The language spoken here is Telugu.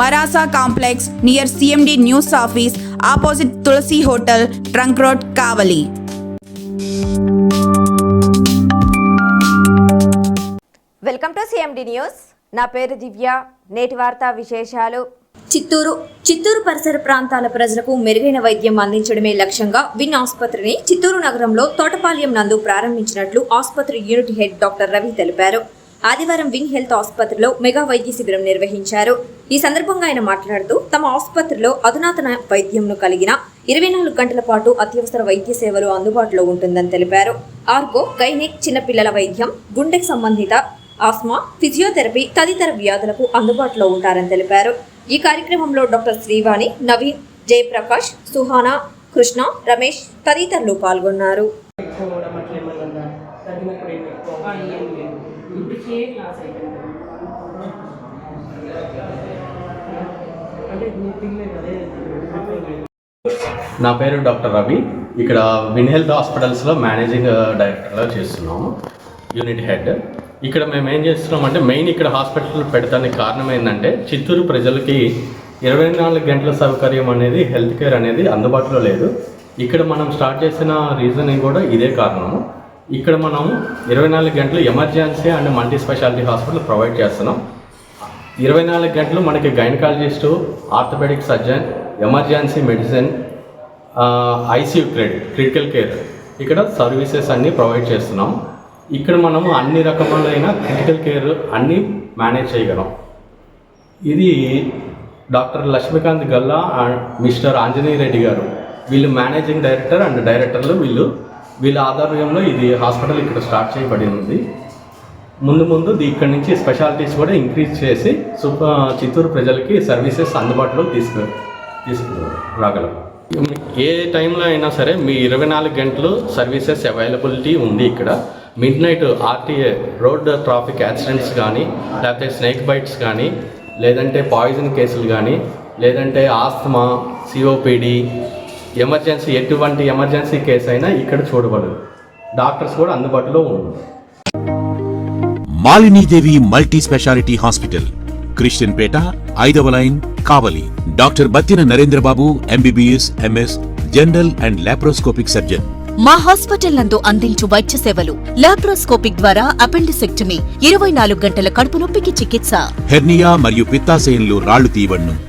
Marasa complex near CMD news office opposite Tulasi hotel trunk road Kavali welcome to CMD news నా పేరు దివ్య. నేటి వార్తా విశేషాలు. చిత్తూరు చిత్తూరు పరిసర ప్రాంతాల ప్రజలకు మెరుగైన వైద్యం అందించడమే లక్ష్యంగా విన్ ఆసుపత్రిని చిత్తూరు నగరంలో తోటపాలెం నందు ప్రారంభించినట్లు ఆసుపత్రి యూనిట్ హెడ్ డాక్టర్ రవి తెలిపారు. ఆదివారం వింగ్ హెల్త్ ఆసుపత్రిలో మెగా వైద్య శిబిరం నిర్వహించారు. ఈ సందర్భంగా ఆయన మాట్లాడుతూ తమ ఆసుపత్రిలో అధునాతన వైద్యంను కలిగిన ఇరవై నాలుగు గంటల పాటు అత్యవసర వైద్య సేవలు అందుబాటులో ఉంటుందని తెలిపారు. ఆర్గో గైనిక్ చిన్నపిల్లల వైద్యం గుండెకు సంబంధిత ఆస్మా ఫిజియోథెరపీ తదితర వ్యాధులకు అందుబాటులో ఉంటారని తెలిపారు. ఈ కార్యక్రమంలో డాక్టర్ శ్రీవాణి నవీన్ జయప్రకాష్ సుహానా కృష్ణ రమేష్ తదితరులు పాల్గొన్నారు. ఇప్పటికే క్లాస్ అయిపోయింది. నా పేరు డాక్టర్ రవి. ఇక్కడ విన్ హెల్త్ హాస్పిటల్స్లో మేనేజింగ్ డైరెక్టర్గా చేస్తున్నాము. Unit head. ఇక్కడ మేము ఏం చేస్తున్నాం అంటే మెయిన్ ఇక్కడ హాస్పిటల్ పెడతానికి కారణం ఏంటంటే చిత్తూరు ప్రజలకి ఇరవై నాలుగు గంటల సౌకర్యం అనేది హెల్త్ కేర్ అనేది అందుబాటులో లేదు. ఇక్కడ మనం స్టార్ట్ చేసిన రీజనింగ్ కూడా ఇదే కారణము. ఇక్కడ మనం ఇరవై నాలుగు గంటలు emergency and multi speciality hospital provide చేస్తున్నాం. ఇరవై నాలుగు గంటలు మనకి gynaecologist orthopaedic surgeon emergency medicine ICU credit critical care ఇక్కడ సర్వీసెస్ అన్నీ ప్రొవైడ్ చేస్తున్నాం. ఇక్కడ మనము అన్ని రకములైన క్రిటికల్ కేర్ అన్నీ మేనేజ్ చేయగలం. ఇది doctor Lakshmikant Galla and mister Anjaneya Reddy garu. వీళ్ళు మేనేజింగ్ డైరెక్టర్ అండ్ డైరెక్టర్లు వీళ్ళు వీళ్ళ ఆధ్వర్యంలో ఇది హాస్పిటల్ ఇక్కడ స్టార్ట్ చేయబడి ఉంది. ముందు ముందు ఇక్కడి ఇక్కడ నుంచి స్పెషాలిటీస్ కూడా ఇంక్రీజ్ చేసి సూపర్ చిత్తూరు ప్రజలకి సర్వీసెస్ అందుబాటులో తీసుకు తీసుకు రాగలం ఏ టైంలో అయినా సరే మీ ఇరవై నాలుగు గంటలు సర్వీసెస్ అవైలబిలిటీ ఉంది ఇక్కడ. Midnight RTA road traffic accidents కానీ లేకపోతే స్నేక్ బైట్స్ కానీ లేదంటే పాయిజన్ కేసులు కానీ లేదంటే ఆస్తమా సిఓపిడి ఎమర్జెన్సీ ఎటువంటి ఎమర్జెన్సీ కేసు అయినా ఇక్కడ చూడగలరు డాక్టర్స్ కూడా అందుబాటులో ఉన్నారు Malinidevi multi speciality hospital Christian Peta ఐదవ line Kavali. Doctor Battina Narendrababu MBBS MS general and laparoscopic surgeon. మా హాస్పిటల్ నందు అందించు వైద్య సేవలు. లాప్రోస్కోపిక్ ద్వారా అపెండిసెక్టమీ ఇరవై నాలుగు గంటల కడుపు నొప్పికి చికిత్స. హెర్నియా మరియు పిత్తాశయంలో రాళ్ళు తీయబడును.